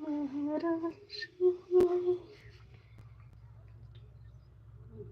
महाराष्ट्री स्वामी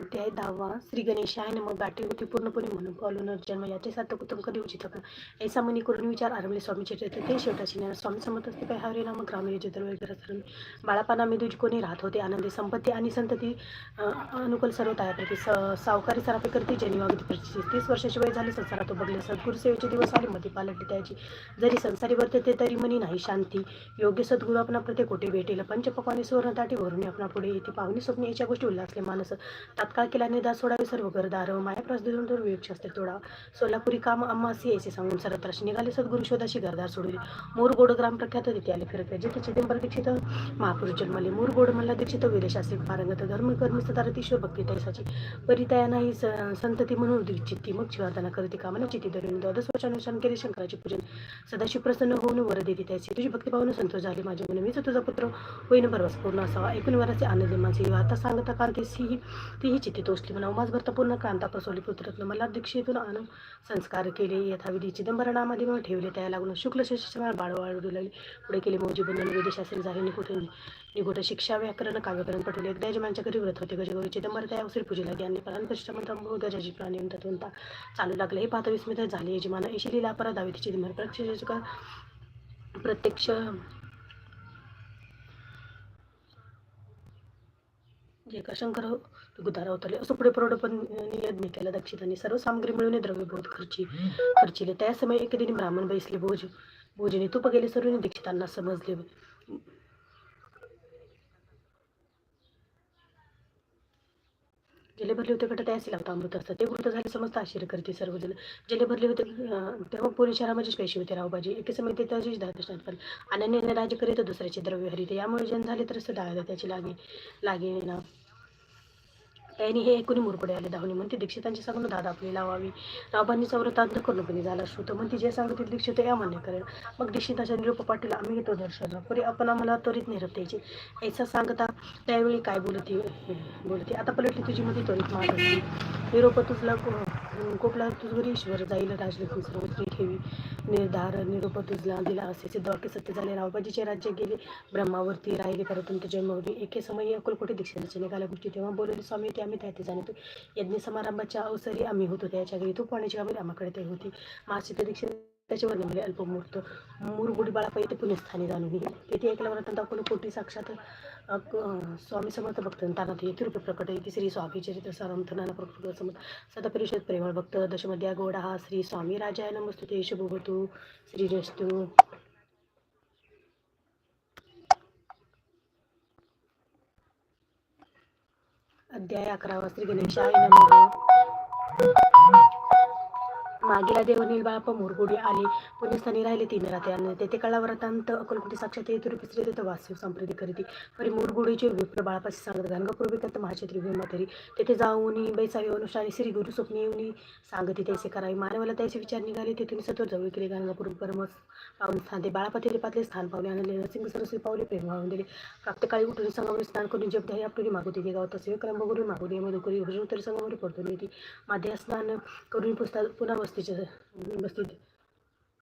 अध्याय दहावा. श्री गणेशाय नम गाठी होती पूर्णपणे म्हणून पावलो जन्म याचे सात कुटुंब कधी उचित का ऐसा मनी करून विचार आरंभले स्वामीचे चरित्र. ते शेवटाचे ज्ञान स्वामी समत असते काय? हरे नाम ग्रामीण चित्र वगैरे बाळापाना मी दुज कोणी राहत होते. आनंदी संपत्ती आणि संतती अनुकूल सर्व तयार स सावकारी सरापे करते. जनी तीस वर्षाची वय झाली संसारात तो बघले. सद्गुरू सेवेचे दिवस आले मध्ये पालटले त्याची. जरी संसारी वर्तते तरी मनी नाही. शांती योग्य सद्गुरु आपणा प्रत्येक कोटी भेटेल. पंचपक्वानी सुवर्णताटी भरून आपणा पुढे येते. पाहुणे स्वप्न याच्या गोष्टी उल्हासले मानस. तात्काळ केल्याने दास सोडावे सर्व गरदार मायाप्रस देऊन तर विवेक असते तोडा. सोलापुरी काम अम्मासी यायचे सांगून सरत्राशी निघाले. सद्गुरु शोधाशी घरदार सोडले मोर गोड ग्राम प्रख्यात तिथे आले फिरत जिथे चिदंबर दीक्षित महापुरुष जन्मले मोर गोड मल्ला दीक्षित वीरशास्त्री पारंगत धर्म कर्मी सदारत ईश्वर भक्ती तैसाची परितया नाही स- संतती म्हणून चित्ती मग शिवार्थना करते कामना चित्ती धरून द्वादश वर्षानुसार केले शंकराचे पूजन सदाशिव प्रसन्न होऊन वर देते. त्याची तुझी भक्ती पाहून संतोष झाले. माझे मन मीच तुझा पुत्र होईन भरवस पूर्ण असावा. एकूण वराचे आनंद माझे आता सांगता कांतीस ही तीही चित्ती तोसली म्हणा पूर्ण क्रांता प्रसवली पुत्रत्न मला दीक्षेतून आणून संस्कार केले. यथाविधी चिदंबरनामध्ये मग ठेवले. त्या लागून शुक्ल शशिमाळ बाळ लागली. पुढे केले मौजी बंधन वेदशास्त्री झाले. निकुठे निकुट शिक्षा व्याकरण काव्यकरण पटवले. एकदा यजमानच्या घरी व्रत होते. गजगौरी चिदंबर त्या अवसरी पूजेला ज्ञानी प्राण कष्ट गजाजी गजाची प्राणी तत्वंता चालू लागले. हे पाहता विस्मित झाले. यजमान ऐशी लीला परत दावी चिदंबर प्रत्यक्ष प्रत्यक्ष जे का शंकर गुदारा उतरले असं पुढे प्रौढ पण यज्ञ केला दक्षिताने सर्व सामग्री मिळवणे द्रव्य बहुत खर्ची खर्चिले. त्या समय एक दिनी ब्राह्मण बैसले भोज भोजने. तूप गेले सर्व दीक्षितांना समजले. जले भरले होते गट त्यासी लावता अमृत असतं. ते वृत्त झाले समस्त आश्चर्य करते सर्वजण. जले भरले होते तेव्हा पुणे शहरामध्ये पैसे होते रावबाजी. एके समय ते त्याची दर्शनात पण अनन्याने राज्य करीत दुसऱ्याचे द्रव्य हरिते. यामुळे जन झाले तर डाळला त्याची लागे लागे ना. त्यांनी हे ऐकून मुरपडे आले. धावणी म्हणते दीक्षितांची सांगून दादा आपली लावावी. रावबांनी चौरतांत करूनपणे झाला. श्रुत म्हणते जे सांगतील दीक्षित या मान्य करेल. मग दीक्षिताच्या निरोप पाटील आम्ही घेतो दर्शन. परी आपण आम्हाला त्वरित निरोप द्यायची. ऐसा सांगता त्यावेळी काय बोलते? बोलते. आता पलटली तुझी मध्ये त्वरित माग निरोप तुझला कोकला कोपला ईश्वर जाईल राजलक्ष्मी सर्वत्री ठेवी. निर्धार निरूप तुझला दिला असे सिद्ध वाक्य सत्य झाले. रावबाजीचे राज्य गेले. ब्रह्मावरती राहिले परंतु जन्म होती एके समयी अकोलकोटी दीक्षिताचे निघाल्या गोष्टी. तेव्हा बोलले स्वामी ते आम्ही त्या जाणतो यज्ञ समारंभाच्या अवसरी आम्ही होतो. त्याच्या घरी तू पाण्याची कामे आम्हाकडे ते होती. मासे ते दीक्षित त्याच्यावर नेमले अल्पमुहूर्त मुरगुडी बाळापा ते पुण्यस्थानी जाणून येथे ऐकल्यावर त्यांना कोटी साक्षात स्वामी समर्थ भक्त ताना ते रूपे प्रकट येते श्री स्वामी चरित्र सारांत नाना प्रकृत समर्थ. सदा परिषद प्रेमळ भक्त दशमध्या गोडा हा श्री स्वामी राजाय. नमस्तुते श्री श्रीरस्तु अध्याय अकरावा श्री गणेशाय नमः. मागीला देवनील बाळाप्पा मुरगुडी आले. पुण्यस्थानी राहिले तीन राते आणि तेथे कळावरतांत अकोलकुटी साक्षात येतुरी पिसरे तेथे वास्तव संप्रीती करीती. परी मुरगुडीचे विप्र बाळापाशी सांगत गाणगापूर विकत महाक्षत्री भीमातरी तेथे जाऊन बैसावी अनुष्ठानी श्री गुरु स्वप्नी येऊन सांगते तैसे करावे. मानवाला त्याचे विचार निघाले तेथून सत्वर जवळ केले. गंगापूर परम पाहून स्थान ते बाळापाती पातले स्थान पावले आणले. नरसिंग सरस्वती पावले प्रेम वाहून दिले. प्राप्तकाळी उठून संगमरी स्नान करून जप ध्याय आपली मागवते ते गाव तसे क्रम बघून मागवते मधुकरी तरी संगमरी पडतो नेती. माध्या स्नान करून पुस्तक पुन्हा बस्तीचे बस्तीत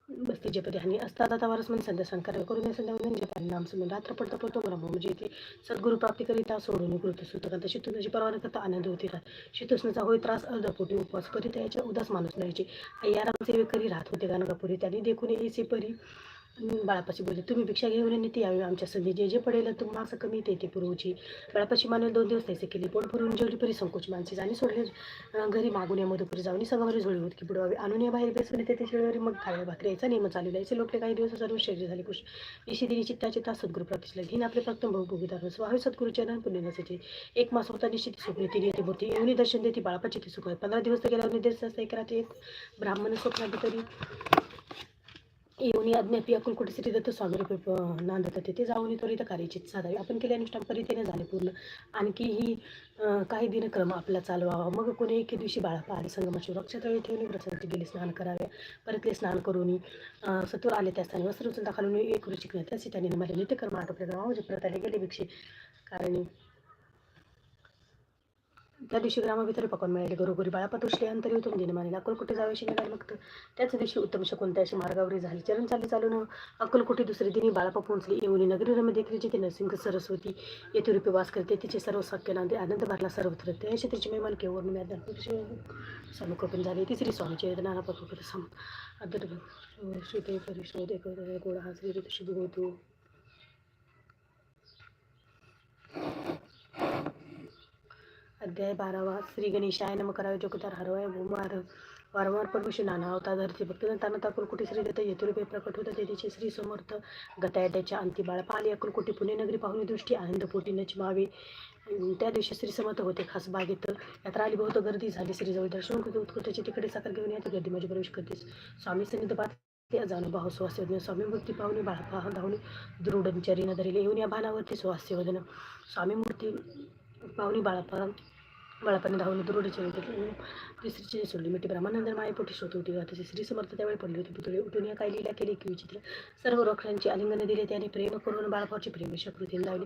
बस्तीचे पदी आणि असतात. आता वारस म्हणजे संध्या संकार करून संध्या म्हणजे पाणी नाम समजून रात्र पडता पडतो ब्रह्म म्हणजे ते सद्गुरु प्राप्ती करिता सोडून कृत सुतकांत शितुनाची परवाना करता आनंद होती राहत शितुसनाचा होय त्रास अर्धपोटी उपवास परी त्याच्या उदास माणूस न्हायचे आराम सेवे करी राहत होते. गाणगापुरी त्यांनी देखून येसे परी बाळापाशी बोलले. तुम्ही भिक्षा घेऊन नेते यावे आमच्या संधी जे जे पडेल तुम्हाला असं कमी येते ते बाळापाशी मानव दोन दिवस त्याचे केले. पोट भरून जेवली परी संकोच माणसे आणि सोडले. घरी मागून या मधुपुरी जाऊन सगळी झोळी होत की बुडवावी. आणून या बाहेर बेसवली येते. शेळीवरी मग खाव्या भाकरी यायचा. नियम चालू यायचे लोकले काही दिवस सर्व शरीर झाले कुश निशी दिनी चित्ताचे तास सद्गुरू प्राप्तीला घेईन आपले फक्त भोगीदार स्वावे सद्गुरूचे चरण पुण्य नसायचे. एक मास होता निश्चित सुखली ती येते मूर्ती येऊन दर्शन देते बाळापाची ती सुख. आहे पंधरा दिवस तर गेल्यावर निर्देश असता. एक रात्री एक ब्राह्मण स्वप्नात तरी. येऊन अज्ञापी अकुल कुठे श्री दत्त स्वामी रूप नांदत होते. ते जाऊन त्वरित कार्याची साधावी आपण केले अनुष्ठान परितेने झाले पूर्ण. आणखी ही काही दिनक्रम आपला चालवावा. मग कोणी एके दिवशी बाळापा आले संगमाशी वृक्षातळी ठेवून प्रसंती गेले स्नान करावे. परतले स्नान करून अं, सत्वर आले त्या स्थानी. वस्त्र उचलता खालून एक रुचिक त्याचे त्याने माझ्या नित्यकर्म आटोपले म्हणजे प्रताले गेले भिक्षे कारण. त्या दिवशी ग्रामभितर पकवान मिळाले. घरोघरी बाळापात उठले अंतरी उत्तम दिन मानेला जावेशी निघाले मग त्याच दिवशी उत्तम शकून त्याशी मार्गावरी झाली. चरण चालले चालून अक्कलकोटे दुसरे दिनी बाळापा पोहोचले. येऊन नगरी रमे देखील जिथे नरसिंह सरस्वती येथे रूपे वास करते तिचे सर्व साक्य नांदे आनंद भरला सर्वत्र त्या क्षेत्राची महिमान केवळ स्वामी समुखपण झाले. तिसरी स्वामीचे नाना पकवत सम आदर श्रीते परिषद गोळा हा श्री शुभ होतो. अध्याय बारावा. श्री गणेशाय नम करावे. जोगदार हरवाय. भूमार वारंवार परमेश्वर नाना होता. धरती भक्त ताना अकुलकोटी श्री दत्त येतुरुपे प्रकट होता. तेथे श्री समर्थ गतायट्याच्या अंती बाळपा आली अकुलकोटी पुणे नगरी पाहुणे दृष्टी आनंदपोटी नचमावे त्या दिवशी श्री समर्थ होते. खास बागेत यात्रा आली. बहुत गर्दी झाली. श्रीजवळ दर्शन उत्कृष्टाची तिकडे साखर घेऊन या. गर्दी माझी प्रवेश करतेस. स्वामी सन्निध पाठ त्या जाणू भाऊ वदन. स्वामी मूर्ती पाहुणे बाळपा धावणे दृढचरीनं धरले येऊन या भानावरती स्वास्य वदन. स्वामी मूर्ती पाहुणे बाळापा बाळापाने धावून दृढचरी तिसरीची सोडली मिठी ब्रह्मानंद मायेपोटी शोध होती तसे श्री समर्थ त्यावेळी पडली होती. पुतळे उठून या काय लिहिल्या केली की विचित्र. सर्व वृक्षांची आलिंगने दिले. त्याने प्रेम करून बाळापाची प्रेम शकृतीने लावली.